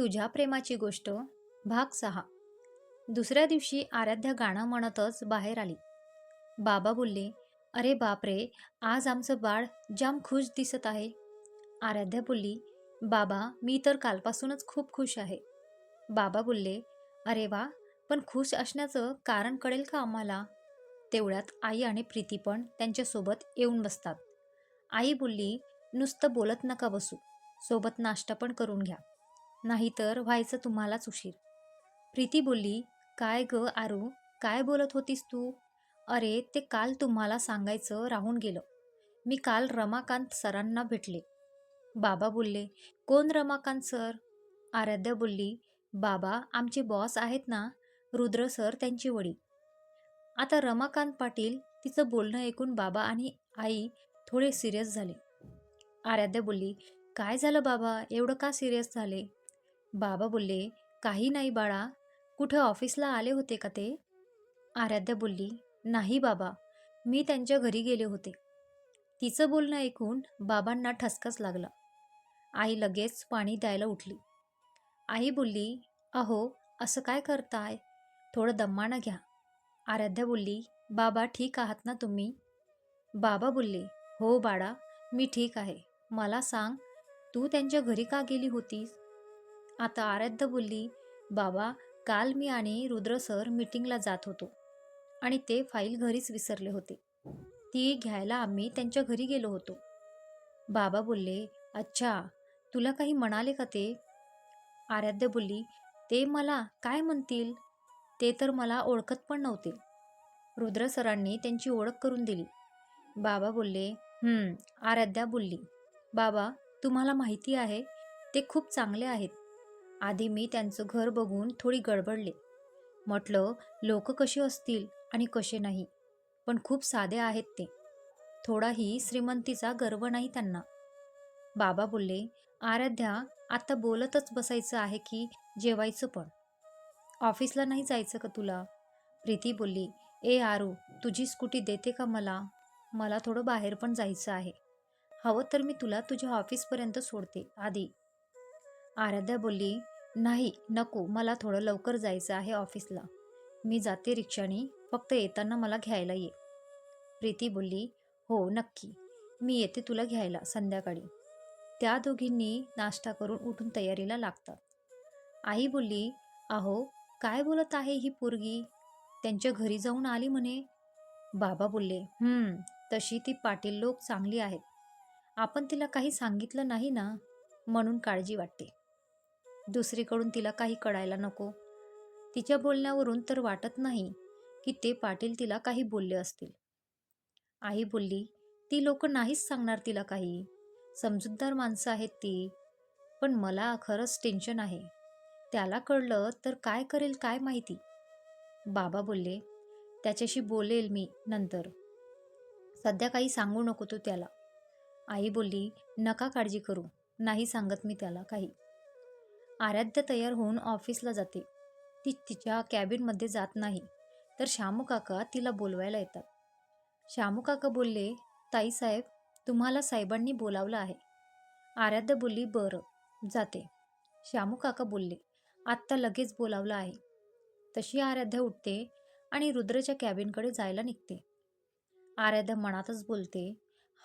तुझ्या प्रेमाची गोष्ट भाग सहा. दुसऱ्या दिवशी आराध्या गाणं म्हणतच बाहेर आली. बाबा बोलले अरे बापरे आज आमचं बाळ जाम खुश दिसत आहे. आराध्या बोलली बाबा मी तर कालपासूनच खूप खुश आहे. बाबा बोलले अरे वा पण खुश असण्याचं कारण कळेल का आम्हाला? तेवढ्यात आई आणि प्रीती पण त्यांच्यासोबत येऊन बसतात. आई बोलली नुसतं बोलत नका बसू सोबत नाश्ता पण करून घ्या. नाहीतर व्हायचं तुम्हालाच उशीर. प्रीती बोलली काय ग आरू काय बोलत होतीस तू? अरे ते काल तुम्हाला सांगायचं राहून गेलं. मी काल रमाकांत सरांना भेटले. बाबा बोलले कोण रमाकांत सर? आराध्या बोलली बाबा आमचे बॉस आहेत ना रुद्र सर त्यांची वडील आता रमाकांत पाटील तिचं बोलणं ऐकून बाबा आणि आई थोडे सिरियस झाले. आराध्या बोलली काय झालं बाबा? एवढं का सिरियस झाले? बाबा बोलले काही नाही बाळा. कुठे ऑफिसला आले होते का ते? आराध्या बोलली नाही बाबा. मी त्यांच्या घरी गेले होते. तिचं बोलणं ऐकून बाबांना ठसकाच लागला. आई लगेच पाणी द्यायला उठली. आई बोलली अहो असं काय करताय? थोडं दम्मानं घ्या. आराध्या बोलली बाबा ठीक आहात ना तुम्ही? बाबा बोलले हो बाळा मी ठीक आहे. मला सांग तू त्यांच्या घरी का गेली होतीस? आता आराध्य बोलली बाबा काल मी आणि रुद्र सर मीटिंगला जात होतो आणि ते फाईल घरीच विसरले होते. ती घ्यायला आम्ही त्यांच्या घरी गेलो होतो. बाबा बोलले अच्छा तुला काही म्हणाले का ते? आराध्य बोलली ते मला काय म्हणतील? ते तर मला ओळखत पण नव्हते. रुद्र सरांनी त्यांची ओळख करून दिली. बाबा बोलले हम्म आराध्या बोलली बाबा तुम्हाला माहिती आहे ते खूप चांगले आहेत. आधी मी त्यांचं घर बघून थोडी गडबडले. म्हटलं लोक कसे असतील आणि कसे नाही? पण खूप साधे आहेत ते. थोडाही श्रीमंतीचा गर्व नाही त्यांना. बाबा बोलले आराध्या आता बोलतच बसायचं आहे की जेवायचं पण. ऑफिसला नाही जायचं का तुला? प्रीती बोलली ए आरू तुझी स्कूटी देते का मला? मला थोडं बाहेर पण जायचं आहे. हवं तर मी तुला तुझ्या ऑफिसपर्यंत सोडते आधी. आराध्या बोलली नाही नको मला थोडं लवकर जायचं आहे ऑफिसला. मी जाते रिक्षाने फक्त येताना मला घ्यायला ये. प्रीती बोलली हो नक्की. मी येते तुला घ्यायला संध्याकाळी. त्या दोघींनी नाश्ता करून उठून तयारीला लागतात. आई बोलली अहो काय बोलत आहे ही पोरगी? त्यांच्या घरी जाऊन आली म्हणे. बाबा बोलले हम्म तशी ती पाटील लोक चांगली आहेत. आपण तिला काही सांगितलं नाही ना? म्हणून काळजी वाटते. दुसरीकडून तिला काही कळायला नको. तिच्या बोलण्यावरून तर वाटत नाही की ते पाटील तिला काही बोलले असतील. आई बोलली ती लोक नाहीच सांगणार तिला काही. समजूतदार माणसं आहेत ती. पण मला खरंच टेन्शन आहे. त्याला कळलं तर काय करेल काय माहिती. बाबा बोलले त्याच्याशी बोलेल मी नंतर. सध्या काही सांगू नको तू त्याला. आई बोलली नका काळजी करू. नाही सांगत मी त्याला काही. आराध्य तयार होऊन ऑफिसला जाते. ती तिच्या कॅबिनमध्ये जात नाही तर श्यामू काका तिला बोलवायला येतात. श्यामू काका बोलले ताईसाहेब तुम्हाला साहेबांनी बोलावलं आहे. आराध्य बोलली बरं जाते. श्यामू काका बोलले आत्ता लगेच बोलावलं आहे. तशी आराध्या उठते आणि रुद्रच्या कॅबिनकडे जायला निघते. आराध्या मनातच बोलते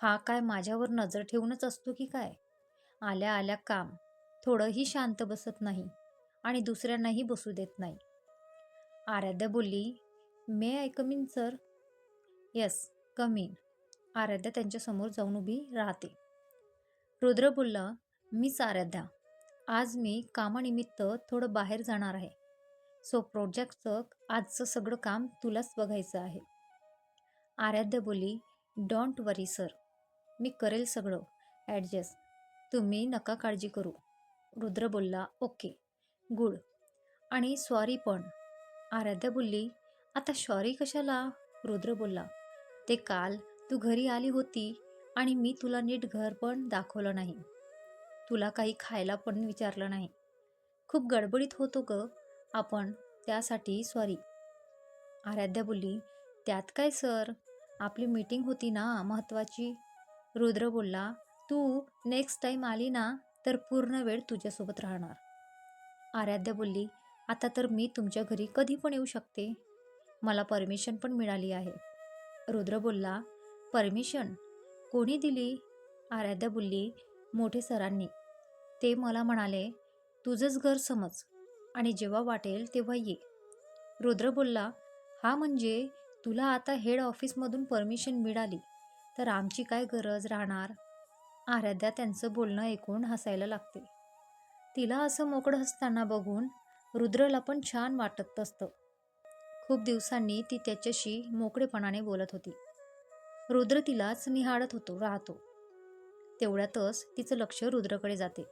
हा काय माझ्यावर नजर ठेवूनच असतो की काय? आल्या आल्या काम थोडंही शांत बसत नाही आणि दुसऱ्यांनाही बसू देत नाही. आराध्या बोलली may I come in sir yes come in Aaradhya त्यांच्यासमोर जाऊन उभी राहते. रुद्र बोलला मीच आराध्या आज मी कामानिमित्त थोडं बाहेर जाणार आहे. सो प्रोजेक्टचं आजचं सगळं काम तुलाच बघायचं आहे. आराध्य बोली डोंट वरी सर मी करेल सगळं. ॲडजस्ट तुम्ही नका काळजी करू. रुद्र बोलला ओके गुड. आणि सॉरी पण. आराध्या बोलली आता सॉरी कशाला? रुद्र बोलला ते काल तू घरी आली होती आणि मी तुला नीट घर पण दाखवलं नाही. तुला काही खायला पण विचारलं नाही. खूप गडबडीत होतो ग आपण त्यासाठी सॉरी आराध्या बोलली त्यात काय सर? आपली मीटिंग होती ना महत्त्वाची रुद्र बोलला तू नेक्स्ट टाईम आली ना तर पूर्ण वेळ तुझ्यासोबत राहणार. आराध्या बोलली आता तर मी तुमच्या घरी कधी पण येऊ शकते. मला परमिशन पण मिळाली आहे. रुद्र बोलला परमिशन? कोणी दिली? आराध्या बोलली मोठे सरांनी. ते मला म्हणाले तुझंच घर समज आणि जेव्हा वाटेल तेव्हा ये. रुद्र बोलला हा म्हणजे तुला आता हेड ऑफिसमधून परमिशन मिळाली. तर आमची काय गरज राहणार? आराध्या त्यांचं बोलणं ऐकून हसायला लागते. तिला असं मोकळं हसताना बघून रुद्रला पण छान वाटत असतं. खूप दिवसांनी ती त्याच्याशी मोकळेपणाने बोलत होती. रुद्र तिलाच निहाळत होतो राहतो. तेवढ्यातच तिचं लक्ष रुद्रकडे जाते.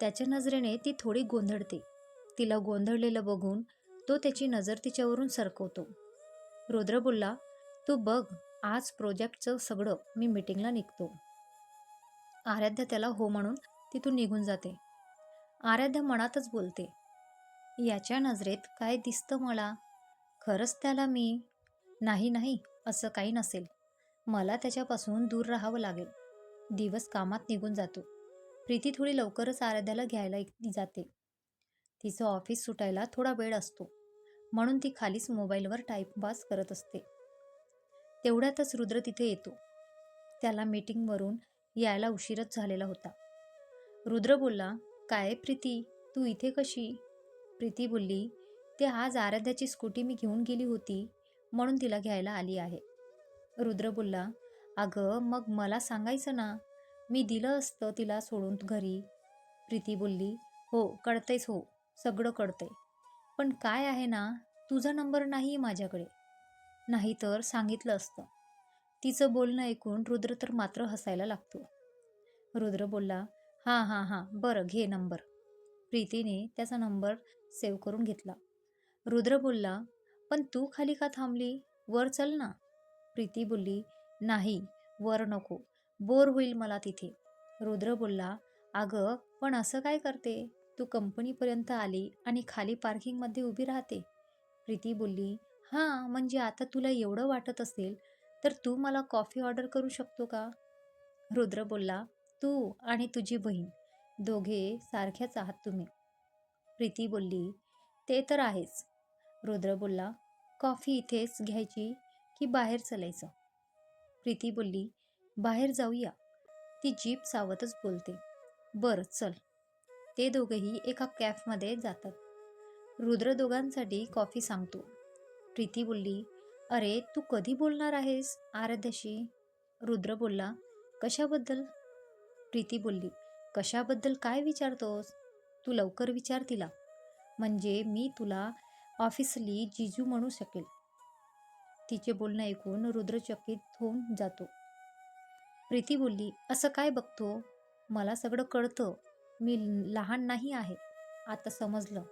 त्याच्या नजरेने ती थोडी गोंधळते. तिला गोंधळलेलं बघून तो त्याची नजर तिच्यावरून सरकवतो. रुद्र बोलला तू बघ आज प्रोजेक्टचं सगळं मी मीटिंगला निघतो. आराध्या त्याला हो म्हणून तिथून निघून जाते. आराध्य मनातच बोलते याच्या नजरेत काय दिसतं मला? खरंच त्याला मी नाही नाही असं काही नसेल. मला त्याच्यापासून दूर राहावं लागेल. दिवस कामात निघून जातो. प्रीती थोडी लवकरच आराध्याला घ्यायला जाते. तिचं ऑफिस सुटायला थोडा वेळ असतो. म्हणून ती खालीच मोबाईलवर टाईपपास करत असते. तेवढ्यातच रुद्र तिथे येतो. त्याला मीटिंगवरून यायला उशीरच झालेला होता. रुद्र बोलला काय प्रीती? तू इथे कशी? प्रीती बोलली ते आज आराध्याची स्कूटी मी घेऊन गेली होती म्हणून तिला घ्यायला आली आहे. रुद्र बोलला अगं मग मला सांगायचं ना? मी दिलं असतं तिला सोडून घरी. प्रीती बोलली हो कळतंयच हो सगळं कळतंय. पण काय आहे ना तुझा नंबर नाही माझ्याकडे. नाहीतर सांगितलं असतं. तिचं बोलणं ऐकून रुद्र तर मात्र हसायला लागतो. रुद्र बोलला हां हां हां बरं घे नंबर. प्रीतीने त्याचा नंबर सेव्ह करून घेतला. रुद्र बोलला पण तू खाली का थांबली? वर चल ना. प्रीती बोलली नाही वर नको. बोर होईल मला तिथे. रुद्र बोलला अगं पण असं काय करते? तू कंपनीपर्यंत आली आणि खाली पार्किंगमध्ये उभी राहते. प्रीती बोलली हां म्हणजे आता तुला एवढं वाटत असेल तर तू मला कॉफी ऑर्डर करू शकतो का? रुद्र बोलला तू आणि तुझी बहीण दोघे सारख्याच आहात तुम्ही. प्रीती बोलली ते तर आहेच. रुद्र बोलला कॉफी इथेच घ्यायची की बाहेर चलायचं? प्रीती बोलली बाहेर जाऊया. ती जीप सावतच बोलते बरं चल. ते दोघंही एका कॅफमध्ये जातात. रुद्र दोघांसाठी कॉफी सांगतो. प्रीती बोलली अरे तू कधी बोलणार आहेस? आराध्याशी रुद्र बोलला कशाबद्दल? प्रीती बोलली कशाबद्दल काय विचारतोस? तू लवकर विचार तिला. म्हणजे मी तुला ऑफिसली जिजू म्हणू शकेल. तिचे बोलणं ऐकून रुद्रचकित होऊन जातो. प्रीती बोलली असं काय बघतो? मला सगळं कळतं. मी लहान नाही आहे. आता समजलं.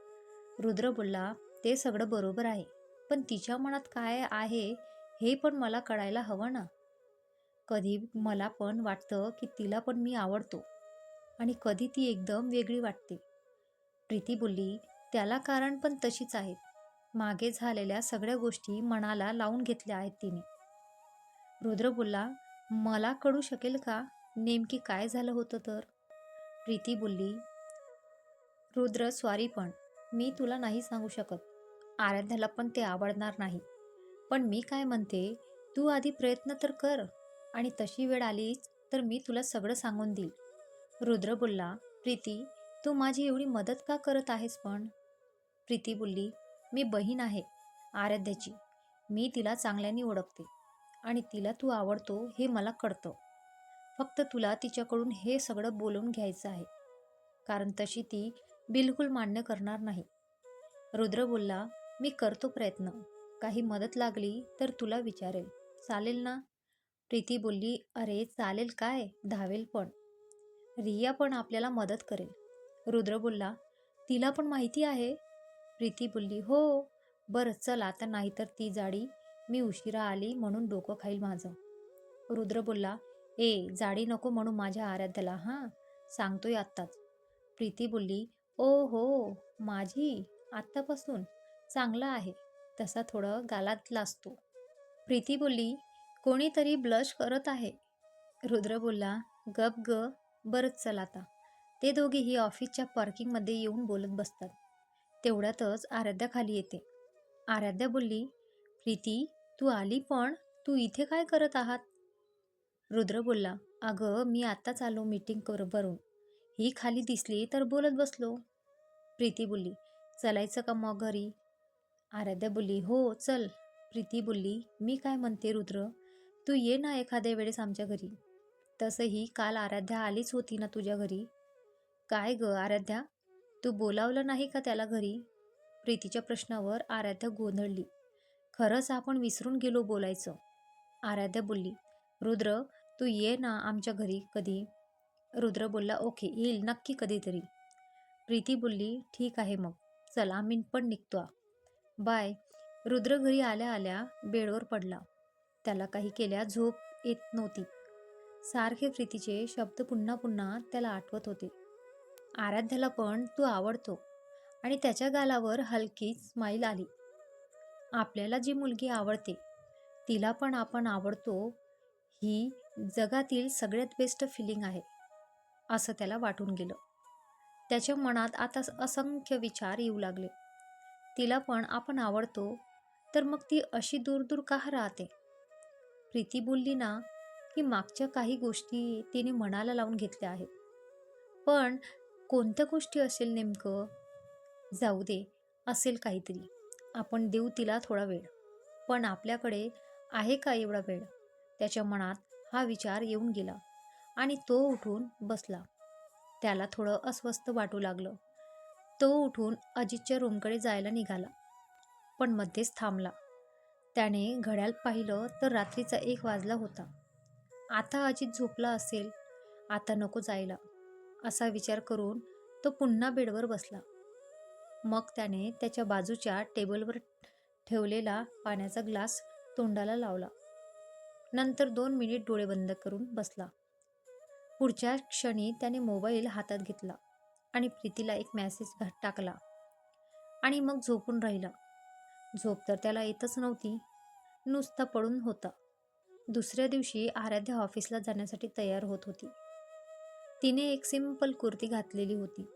रुद्र बोलला ते सगळं बरोबर आहे. पण तिच्या मनात काय आहे हे पण मला कळायला हवं ना. कधी मला पण वाटतं की तिला पण मी आवडतो आणि कधी ती एकदम वेगळी वाटते. प्रीती बोलली त्याला कारण पण तशीच आहेत. मागे झालेल्या सगळ्या गोष्टी मनाला लावून घेतल्या आहेत तिने. रुद्र बोलला मला कळू शकेल का नेमकी काय झालं होतं तर? प्रीती बोलली रुद्र स्वारी पण मी तुला नाही सांगू शकत. आराध्याला पण ते आवडणार नाही. पण मी काय म्हणते तू आधी प्रयत्न तर कर आणि तशी वेळ आलीच तर मी तुला सगळं सांगून देईल. रुद्र बोलला प्रीती तू माझी एवढी मदत का करत आहेस पण? प्रीती बोलली मी बहीण आहे आराध्याची. मी तिला चांगल्याने ओळखते आणि तिला तू आवडतो हे मला कळतं. फक्त तुला तिच्याकडून हे सगळं बोलून घ्यायचं आहे. कारण तशी ती बिलकुल मान्य करणार नाही. रुद्र बोलला मी करतो प्रयत्न. काही मदत लागली तर तुला विचारेल. चालेल ना? प्रीती बोलली अरे चालेल काय? धावेल पण. रिया पण आपल्याला मदत करेल. रुद्र बोलला तिला पण माहिती आहे? प्रीती बोलली हो. बरं चल आता नाहीतर ती जाडी. मी उशिरा आली म्हणून डोकं खाईल माझं. रुद्र बोलला ए जाडी नको म्हणून माझ्या आराध्याला हां? सांगतोय आत्ताच. प्रीती बोलली ओ हो माझी? आत्तापासून? चांगला आहे. तसा थोडं गालात लाजतो. प्रीती बोलली कोणीतरी ब्लश करत आहे. रुद्र बोलला गप ग बरंच चल आता. ते दोघेही ऑफिसच्या पार्किंगमध्ये येऊन बोलत बसतात. तेवढ्यातच आराध्या खाली येते. आराध्या बोलली प्रीती तू आली पण तू इथे काय करत आहात? रुद्र बोलला अगं मी आत्ताच आलो मीटिंग कर भरून ही खाली दिसली तर बोलत बसलो. प्रीती बोलली चलायचं का मग घरी? आराध्या बोलली हो चल. प्रीती बोलली मी काय म्हणते रुद्र? तू ये ना एखाद्या वेळेस आमच्या घरी. तसंही काल आराध्या आलीच होती ना तुझ्या घरी. काय ग आराध्या? तू बोलावलं नाही का त्याला घरी? प्रीतीच्या प्रश्नावर आराध्या गोंधळली. खरंच आपण विसरून गेलो बोलायचं. आराध्या बोलली रुद्र तू ये ना आमच्या घरी कधी. रुद्र बोलला ओके येईल नक्की कधीतरी. प्रीती बोलली ठीक आहे मग. चला आम्ही पण निघतो बाय. रुद्र घरी आल्या आल्या बेडवर पडला. त्याला काही केल्या झोप येत नव्हती. सारखे प्रीतीचे शब्द पुन्हा पुन्हा त्याला आठवत होते. आराध्याला पण तू आवडतो आणि त्याच्या गालावर हलकी स्माईल आली. आपल्याला जी मुलगी आवडते तिला पण आपण आवडतो ही जगातील सगळ्यात बेस्ट फिलिंग आहे असं त्याला वाटून गेलं. त्याच्या मनात आता असंख्य विचार येऊ लागले. तिला पण आपण आवडतो तर मग ती अशी दूर दूर का राहते? प्रीती बोलली ना की मागच्या काही गोष्टी तिने मनाला लावून घेतल्या आहेत. पण कोणत्या गोष्टी असेल नेमकं? जाऊ दे असेल काहीतरी. आपण देऊ तिला थोडा वेळ. पण आपल्याकडे आहे का एवढा वेळ? त्याच्या मनात हा विचार येऊन गेला आणि तो उठून बसला. त्याला थोडं अस्वस्थ वाटू लागलं. तो उठून अजितच्या रूमकडे जायला निघाला पण मध्येच थांबला. त्याने घड्याळ पाहिलं तर रात्रीचा एक वाजला होता. आता अजित झोपला असेल आता नको जायला असा विचार करून तो पुन्हा बेडवर बसला. मग त्याने त्याच्या बाजूच्या टेबलवर ठेवलेला पाण्याचा ग्लास तोंडाला लावला. नंतर दोन मिनिट डोळे बंद करून बसला. पुढच्या क्षणी त्याने मोबाईल हातात घेतला. आणि प्रीतीला एक मॅसेज घात टाकला. आणि मग झोपून राहिला. झोप तर त्याला येतच नव्हती. नुसता पडून होता. दुसऱ्या दिवशी आराध्या ऑफिसला जाण्यासाठी तयार होत होती. तिने एक सिंपल कुर्ती घातलेली होती.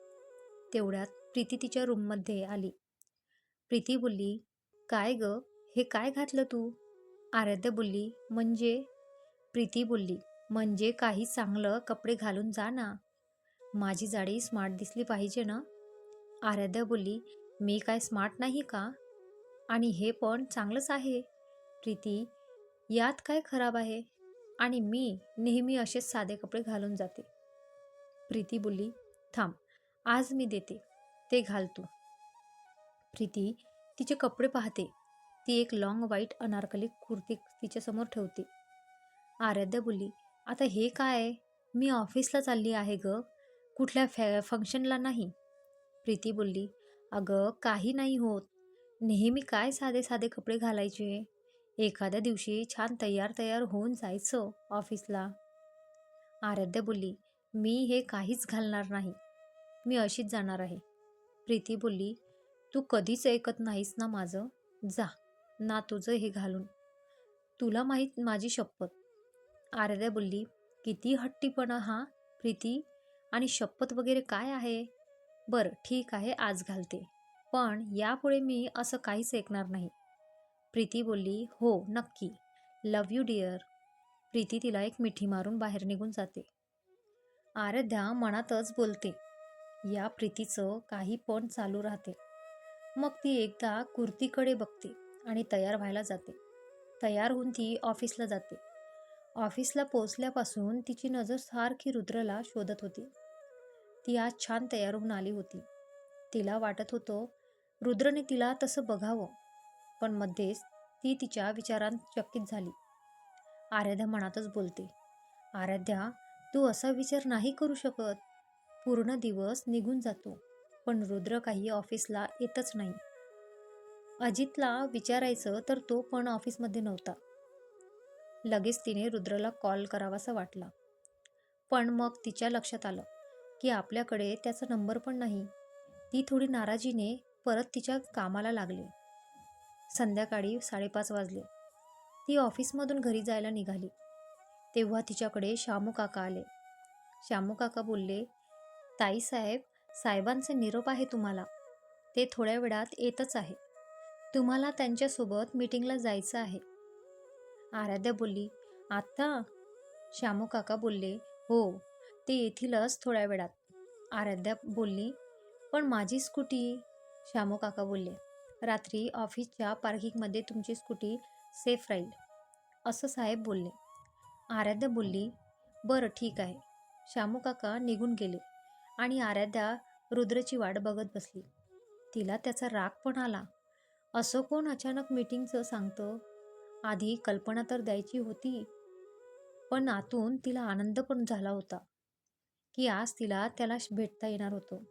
तेवढ्यात प्रीती तिच्या रूममध्ये आली. प्रीती बोलली काय ग? हे काय घातलं तू? आराध्या बोलली म्हणजे? प्रीती बोलली म्हणजे काही चांगलं कपडे घालून जा ना. माझी जाडी स्मार्ट दिसली पाहिजे ना? आराध्या बोलली मी काय स्मार्ट नाही का? आणि हे पण चांगलंच आहे. प्रीती यात काय खराब आहे? आणि मी नेहमी असेच साधे कपडे घालून जाते. प्रीती बोलली थांब आज मी देते ते घाल तू. प्रीती तिचे कपडे पाहते ती एक लॉंग व्हाईट अनारकली कुर्ती तिच्यासमोर ठेवते. आराध्या बोलली आता हे काय? मी ऑफिसला चालली आहे ग. कुठल्या फॅ फंक्शनला नाही? प्रीती बोलली अगं काही नाही होत. नेहमी काय साधे साधे कपडे घालायचे? एखाद्या दिवशी छान तयार तयार होऊन जायचं ऑफिसला. आराध्या बोलली मी हे काहीच घालणार नाही. मी अशीच जाणार आहे. प्रीती बोलली तू कधीच ऐकत नाहीस ना माझं? जा ना तुझं हे घालून. तुला माहीत माझी शपथ. आराध्या बोलली किती हट्टीपणा हा प्रीती. आणि शपथ वगैरे काय आहे? बरं ठीक आहे आज घालते. पण यापुढे मी असं काहीच ऐकणार नाही. प्रीती बोलली हो नक्की. लव यू डिअर प्रीती तिला एक मिठी मारून बाहेर निघून जाते. आराध्या मनातच बोलते या प्रीतीचं काही पण चालू राहते. मग ती एकदा कुर्तीकडे बघते आणि तयार व्हायला जाते. तयार होऊन ती ऑफिसला जाते. ऑफिसला पोचल्यापासून तिची नजर सारखी रुद्रला शोधत होती. ती आज छान तयार होऊन आली होती. तिला वाटत होतं रुद्रने तिला तसं बघावं पण मध्येच ती तिच्या विचारांत चकित झाली. आराध्या मनातच बोलते आराध्या तू असा विचार नाही करू शकत. पूर्ण दिवस निघून जातो पण रुद्र काही ऑफिसला येतच नाही. अजितला विचारायचं तर तो पण ऑफिसमध्ये नव्हता. लगेच तिने रुद्रला कॉल करावासा वाटला. पण मग तिच्या लक्षात आलं की आपल्याकडे त्याचा नंबर पण नाही. ती थोडी नाराजीने परत तिच्या कामाला लागली. संध्याकाळी साडेपाच वाजले. ती ऑफिसमधून घरी जायला निघाली. तेव्हा तिच्याकडे श्यामू काका आले. श्यामू काका बोलले ताईसाहेब साहेबांचे निरोप आहे तुम्हाला. ते थोड्या वेळात येतच आहे. तुम्हाला त्यांच्यासोबत मीटिंगला जायचं आहे. आराध्या बोलली आत्ता? श्यामू काका बोलले हो ते येथीलच थोड्या वेळात. आराध्या बोलली पण माझी स्कूटी श्यामू काका बोलले रात्री ऑफिसच्या पार्किंगमध्ये तुमची स्कूटी सेफ राहील. असं साहेब बोलले. आराध्या बोलली बरं ठीक आहे. श्यामू काका निघून गेले आणि आराध्या रुद्रची वाट बघत बसली. तिला त्याचा राग पण आला. असं कोण अचानक मीटिंगचं सांगतं? आधी कल्पना तर द्यायची होती पण आतून तिला आनंद पण झाला होता. की आज तिला त्याला भेटता येणार होतो.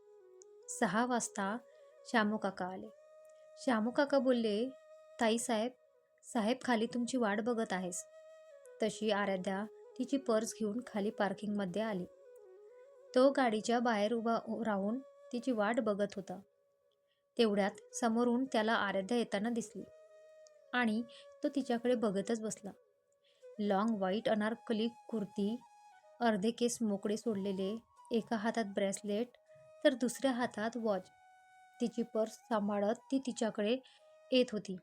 सहा वाजता श्यामू काका आले. श्यामू काका बोलले ताईसाहेब साहेब खाली तुमची वाट बघत आहेस. तशी आराध्या तिची पर्स घेऊन खाली पार्किंगमध्ये आली. तो गाडीच्या बाहेर उभा राहून तिची वाट बघत होता. तेवढ्यात समोरून त्याला आराध्या येताना दिसली आणि तो तिच्याकडे बघतच बसला. लॉंग व्हाईट अनारकली कुर्ती अर्धे केस मोकळे सोडलेले एका हातात ब्रेसलेट तर दुसऱ्या हातात वॉच. तिची पर्स सांभाळत ती तिच्याकडे येत होती.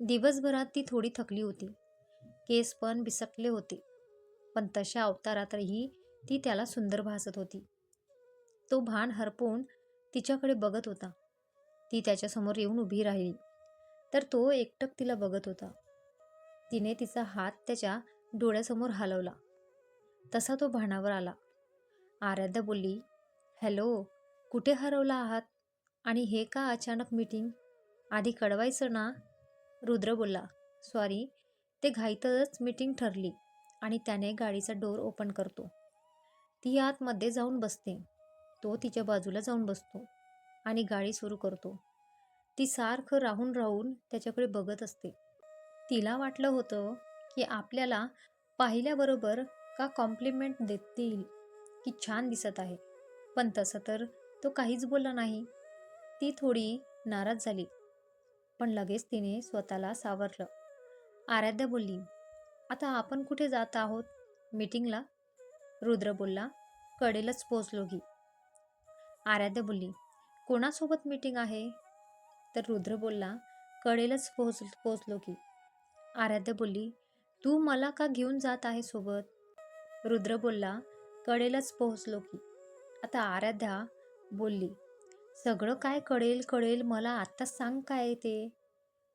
दिवसभरात ती थोडी थकली होती. केस पण बिसकले होते. पण तशा अवतारातही ती त्याला सुंदर भासत होती. तो भान हरपून तिच्याकडे बघत होता. ती त्याच्यासमोर येऊन उभी राहिली. तर तो एकटक तिला बघत होता. तिने तिचा हात त्याच्या डोळ्यासमोर हलवला. तसा तो भानावर आला. आराध्या बोलली हॅलो कुठे हरवला आहात? आणि हे का अचानक मीटिंग आधी कळवायचं ना? रुद्र बोलला सॉरी ते घाईतच मीटिंग ठरली आणि त्याने गाडीचा डोर ओपन करतो. ती आतमध्ये जाऊन बसते. तो तिच्या बाजूला जाऊन बसतो आणि गाडी सुरू करतो. ती सारखं राहून राहून त्याच्याकडे बघत असते. तिला वाटलं होतं की आपल्याला पाहिल्याबरोबर का कॉम्प्लिमेंट देतील की छान दिसत आहे. पण तसं तर तो काहीच बोलला नाही. ती थोडी नाराज झाली. पण लगेच तिने स्वतःला सावरलं. आराध्या बोलली आता आपण कुठे जात आहोत? मीटिंगला? रुद्र बोलला कडेलच पोचलो की. आराध्या बोलली कोणासोबत मीटिंग आहे? तर रुद्र बोलला कडेलच पोहोच पोचलो की. आराध्या बोलली तू मला का घेऊन जात आहे सोबत? रुद्र बोलला कडेलच पोहोचलो की. आता आराध्या बोलली सगळं काय कळेल कळेल मला आत्ताच सांग काय ते.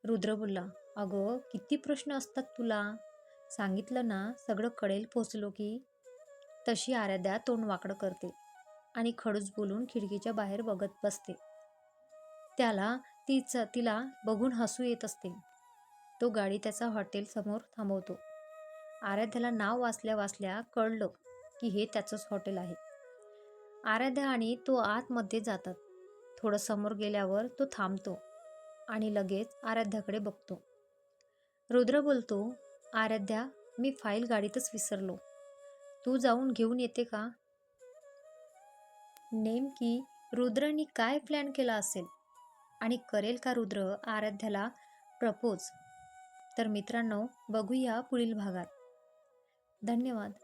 रुद्र बोलला अगं किती प्रश्न असतात तुला. सांगितलं ना सगळं कळेल पोचलो की. तशी आराध्या तोंड वाकडं करते आणि खडूस बोलून खिडकीच्या बाहेर बघत बसते. त्याला तीच तिला बघून हसू येत असते. तो गाडी त्याचा हॉटेलसमोर थांबवतो. आराध्याला नाव वाचल्या वाचल्या कळलं की हे त्याचंच हॉटेल आहे. आराध्या आणि तो आतमध्ये जातात. थोडं समोर गेल्यावर तो थांबतो आणि लगेच आराध्याकडे बघतो. रुद्र बोलतो आराध्या मी फाईल गाडीतच विसरलो. तू जाऊन घेऊन येते का? नेमकी रुद्रनी काय प्लॅन केला असेल? आणि करेल का रुद्र आराध्याला प्रपोज? तर मित्रांनो बघूया पुढील भागात. धन्यवाद.